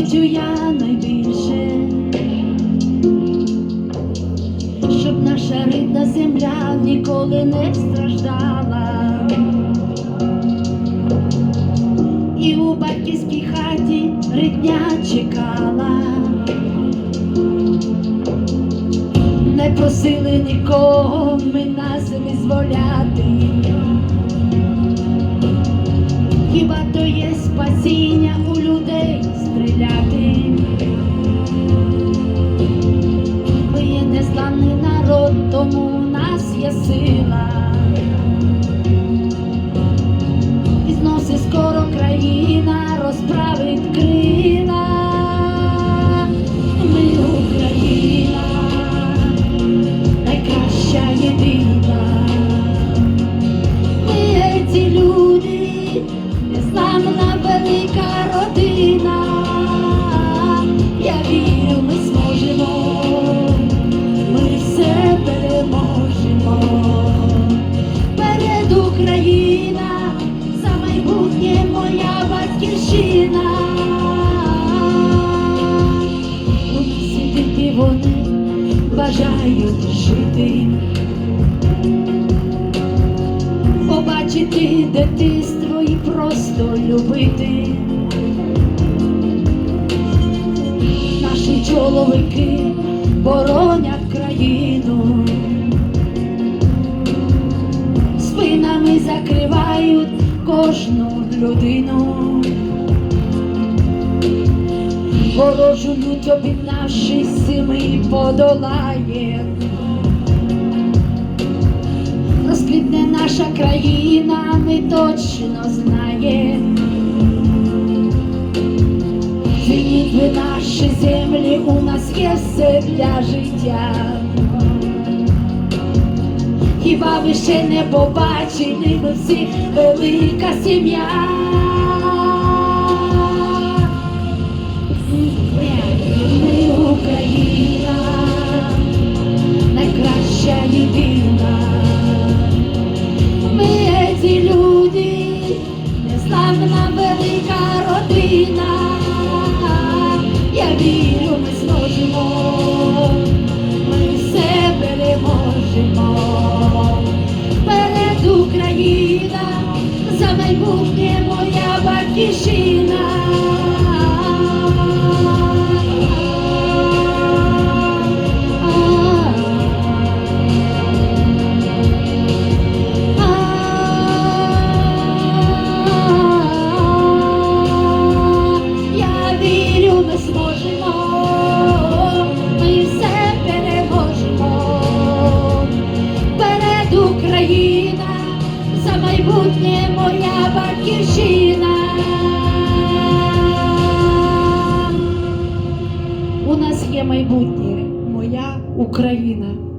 хочу я найбільше, щоб наша рідна земля ніколи не страждала. І у батьківській хаті рідня чекала. Не просили нікого ми нас визволяти. Хіба то є спасіння у людей стріляти? Ми є незламний народ, тому у нас є сила. Бажають жити побачити дитинство і просто любити. Наші чоловіки боронять країну, спинами закривають кожну людину. Ворожу лють обігнавши сили подолає. Розквітне наша країна, ми точно знаємо. Звільніть ви наші землі, у нас є все для життя. Хіба ви ще не побачили, ми всі велика сім'я. віру ми зможемо, ми все переможемо. Перед Україна, за майбутнє моя батьківщина. майбутнє моя батьківщина. У нас є майбутнє, моя Україна.